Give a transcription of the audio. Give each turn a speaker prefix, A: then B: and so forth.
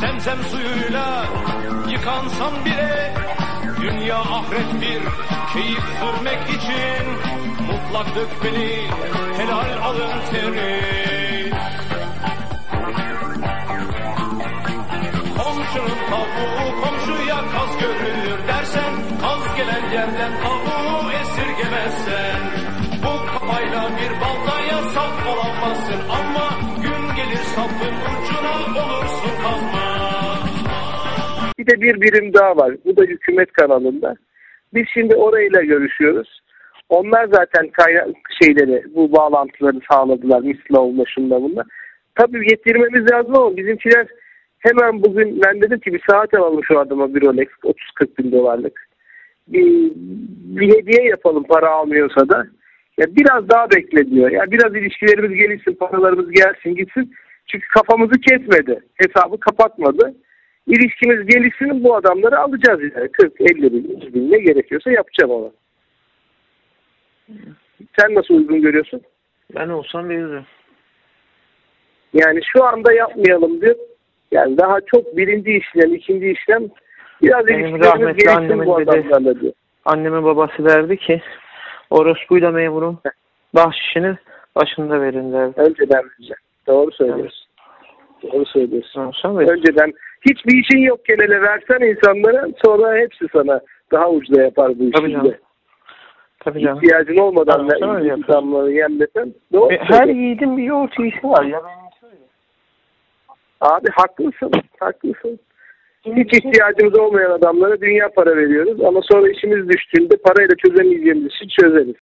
A: zemzem suyuyla yıkansam bile Dünya ahiret bir keyif sürmek için Mutlak dök beni helal alın teri Komşunun tavuğu komşuya kaz görünür dersen Kaz gelen yerden tavuğu esirgemezsen. Bu kafayla bir baltaya sap olamazsın Ama
B: Bir de bir birim daha var. Bu da hükümet kanalında. Biz şimdi orayla görüşüyoruz. Onlar zaten kaynak şeyleri, bu bağlantıları sağladılar. Misli olma şunda bunda. Tabii getirmemiz lazım ama bizimkiler hemen bugün ben dedim ki bir saat alalım şu adama bir Rolex 30-40 bin dolarlık. Bir, bir hediye yapalım para almıyorsa da. Ya biraz daha bekle diyor. Ya biraz ilişkilerimiz gelişsin, paralarımız gelsin gitsin. Çünkü kafamızı kesmedi. Hesabı kapatmadı. İlişkimiz gelişsin bu adamları alacağız yani. 40, 50 bin, 100 bin ne gerekiyorsa yapacağım ona. Sen nasıl uygun görüyorsun?
C: Ben olsam veririm.
B: Yani şu anda yapmayalım diyor. Yani daha çok birinci işlem, ikinci işlem biraz
C: Benim
B: ilişkilerimiz gelişsin bu adamlarla diyor.
C: Annemin babası derdi ki orospuyla memurun bahşişini başında verin derdi.
B: Önceden vereceğim. Doğru söylüyorsun. Doğru söylüyorsun.
C: Olsam veririm.
B: Önceden hiçbir işin yokken hele versen insanlara sonra hepsi sana daha ucuza yapar bu
C: Tabii
B: işi.
C: canım.
B: de.
C: Tabii canım.
B: İhtiyacın olmadan
C: Tamam,
B: insanları yemlesen
C: E, Her yiğidin bir yoğurt yiyişi var ya.
B: Abi haklısın, haklısın. Hiç ihtiyacımız olmayan adamlara dünya para veriyoruz ama sonra işimiz düştüğünde parayla çözemeyeceğimiz için çözeriz.